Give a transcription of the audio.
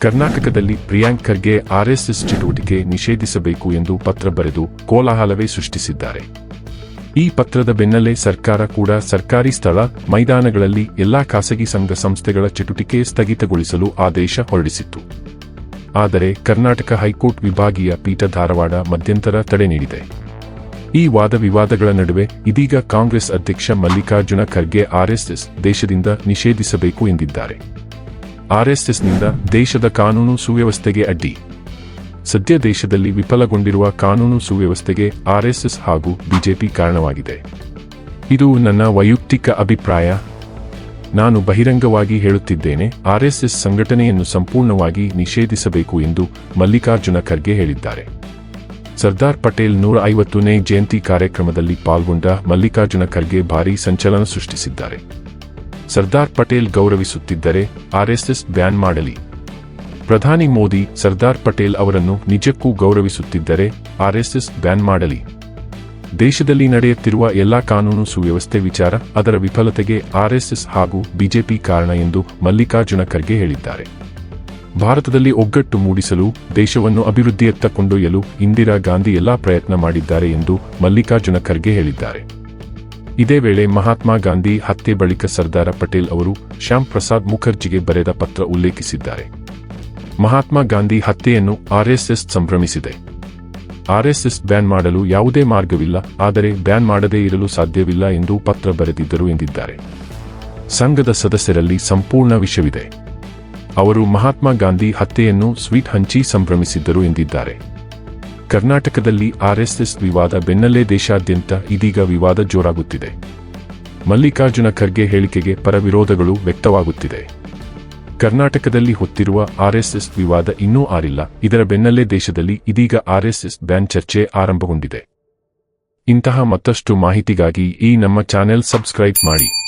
ಕರ್ನಾಟಕದಲ್ಲಿ ಪ್ರಿಯಾಂಕ್ ಖರ್ಗೆ ಆರ್ಎಸ್ಎಸ್ ಚಟುವಟಿಕೆ ನಿಷೇಧಿಸಬೇಕು ಎಂದು ಪತ್ರ ಬರೆದು ಕೋಲಾಹಲವೇ ಸೃಷ್ಟಿಸಿದ್ದಾರೆ. ಈ ಪತ್ರದ ಬೆನ್ನಲ್ಲೇ ಸರ್ಕಾರ ಕೂಡ ಸರ್ಕಾರಿ ಸ್ಥಳ, ಮೈದಾನಗಳಲ್ಲಿ ಎಲ್ಲಾ ಖಾಸಗಿ ಸಂಘ ಸಂಸ್ಥೆಗಳ ಚಟುವಟಿಕೆ ಸ್ಥಗಿತಗೊಳಿಸಲು ಆದೇಶ ಹೊರಡಿಸಿತ್ತು. ಆದರೆ ಕರ್ನಾಟಕ ಹೈಕೋರ್ಟ್ ವಿಭಾಗೀಯ ಪೀಠ ಧಾರವಾಡ ಮಧ್ಯಂತರ ತಡೆ ನೀಡಿದೆ. ಈ ವಾದ ವಿವಾದಗಳ ನಡುವೆ ಇದೀಗ ಕಾಂಗ್ರೆಸ್ ಅಧ್ಯಕ್ಷ ಮಲ್ಲಿಕಾರ್ಜುನ ಖರ್ಗೆ ಆರ್ಎಸ್ಎಸ್ ದೇಶದಿಂದ ನಿಷೇಧಿಸಬೇಕು ಎಂದಿದ್ದಾರೆ. ಆರ್ಎಸ್ಎಸ್ನಿಂದ ದೇಶದ ಕಾನೂನು ಸುವ್ಯವಸ್ಥೆಗೆ ಅಡ್ಡಿ. ಸದ್ಯ ದೇಶದಲ್ಲಿ ವಿಫಲಗೊಂಡಿರುವ ಕಾನೂನು ಸುವ್ಯವಸ್ಥೆಗೆ ಆರ್ಎಸ್ಎಸ್ ಹಾಗೂ ಬಿಜೆಪಿ ಕಾರಣವಾಗಿದೆ. ಇದು ನನ್ನ ವೈಯಕ್ತಿಕ ಅಭಿಪ್ರಾಯ. ನಾನು ಬಹಿರಂಗವಾಗಿ ಹೇಳುತ್ತಿದ್ದೇನೆ, ಆರ್ಎಸ್ಎಸ್ ಸಂಘಟನೆಯನ್ನು ಸಂಪೂರ್ಣವಾಗಿ ನಿಷೇಧಿಸಬೇಕು ಎಂದು ಮಲ್ಲಿಕಾರ್ಜುನ ಖರ್ಗೆ ಹೇಳಿದ್ದಾರೆ. ಸರ್ದಾರ್ ಪಟೇಲ್ ನೂರ ಐವತ್ತನೇ ಜಯಂತಿ ಕಾರ್ಯಕ್ರಮದಲ್ಲಿ ಪಾಲ್ಗೊಂಡ ಮಲ್ಲಿಕಾರ್ಜುನ ಖರ್ಗೆ ಭಾರೀ ಸಂಚಲನ ಸೃಷ್ಟಿಸಿದ್ದಾರೆ. ಸರ್ದಾರ್ ಪಟೇಲ್ ಗೌರವಿಸುತ್ತಿದ್ದರೆ ಆರ್ಎಸ್ಎಸ್ ಬ್ಯಾನ್ ಮಾಡಲಿ. ಪ್ರಧಾನಿ ಮೋದಿ, ಸರ್ದಾರ್ ಪಟೇಲ್ ಅವರನ್ನು ನಿಜಕ್ಕೂ ಗೌರವಿಸುತ್ತಿದ್ದರೆ ಆರ್ಎಸ್ಎಸ್ ಬ್ಯಾನ್ ಮಾಡಲಿ. ದೇಶದಲ್ಲಿ ನಡೆಯುತ್ತಿರುವ ಎಲ್ಲಾ ಕಾನೂನು ಸುವ್ಯವಸ್ಥೆ ವಿಚಾರ, ಅದರ ವಿಫಲತೆಗೆ ಆರ್ಎಸ್ಎಸ್ ಹಾಗೂ ಬಿಜೆಪಿ ಕಾರಣ ಎಂದು ಮಲ್ಲಿಕಾರ್ಜುನ ಖರ್ಗೆ ಹೇಳಿದ್ದಾರೆ. ಭಾರತದಲ್ಲಿ ಒಗ್ಗಟ್ಟು ಮೂಡಿಸಲು, ದೇಶವನ್ನು ಅಭಿವೃದ್ಧಿಯತ್ತ ಕೊಂಡೊಯ್ಯಲು ಇಂದಿರಾ ಗಾಂಧಿ ಎಲ್ಲಾ ಪ್ರಯತ್ನ ಮಾಡಿದ್ದಾರೆ ಎಂದು ಮಲ್ಲಿಕಾರ್ಜುನ ಖರ್ಗೆ ಹೇಳಿದ್ದಾರೆ. ಇದೇ ವೇಳೆ ಮಹಾತ್ಮ ಗಾಂಧಿ ಹತ್ಯೆ ಬಳಿಕ ಸರ್ದಾರ ಪಟೇಲ್ ಅವರು ಶ್ಯಾಮ್ ಪ್ರಸಾದ್ ಮುಖರ್ಜಿಗೆ ಬರೆದ ಪತ್ರ ಉಲ್ಲೇಖಿಸಿದ್ದಾರೆ. ಮಹಾತ್ಮ ಗಾಂಧಿ ಹತ್ಯೆಯನ್ನು ಆರ್ಎಸ್ಎಸ್ ಸಂಭ್ರಮಿಸಿದೆ. ಆರ್ಎಸ್ಎಸ್ ಬ್ಯಾನ್ ಮಾಡಲು ಯಾವುದೇ ಮಾರ್ಗವಿಲ್ಲ, ಆದರೆ ಬ್ಯಾನ್ ಮಾಡದೇ ಇರಲು ಸಾಧ್ಯವಿಲ್ಲ ಎಂದು ಪತ್ರ ಬರೆದಿದ್ದರು ಎಂದಿದ್ದಾರೆ. ಸಂಘದ ಸದಸ್ಯರಲ್ಲಿ ಸಂಪೂರ್ಣ ವಿಷವಿದೆ. ಅವರು ಮಹಾತ್ಮ ಗಾಂಧಿ ಹತ್ಯೆಯನ್ನು ಸ್ವೀಟ್ ಹಂಚಿ ಸಂಭ್ರಮಿಸಿದ್ದರು ಎಂದಿದ್ದಾರೆ. ಕರ್ನಾಟಕದಲ್ಲಿ ಆರ್ಎಸ್ಎಸ್ ವಿವಾದ ಬೆನ್ನಲ್ಲೇ ದೇಶಾದ್ಯಂತ ಇದೀಗ ವಿವಾದ ಜೋರಾಗುತ್ತಿದೆ. ಮಲ್ಲಿಕಾರ್ಜುನ ಖರ್ಗೆ ಹೇಳಿಕೆಗೆ ಪರವಿರೋಧಗಳು ವ್ಯಕ್ತವಾಗುತ್ತಿದೆ. ಕರ್ನಾಟಕದಲ್ಲಿ ಹೊತ್ತಿರುವ ಆರ್ಎಸ್ಎಸ್ ವಿವಾದ ಇನ್ನೂ ಆರಿಲ್ಲ. ಇದರ ಬೆನ್ನಲ್ಲೇ ದೇಶದಲ್ಲಿ ಇದೀಗ ಆರ್ಎಸ್ಎಸ್ ಬ್ಯಾನ್ ಚರ್ಚೆ ಆರಂಭಗೊಂಡಿದೆ. ಇಂತಹ ಮತ್ತಷ್ಟು ಮಾಹಿತಿಗಾಗಿ ಈ ನಮ್ಮ ಚಾನೆಲ್ ಸಬ್ಸ್ಕ್ರೈಬ್ ಮಾಡಿ.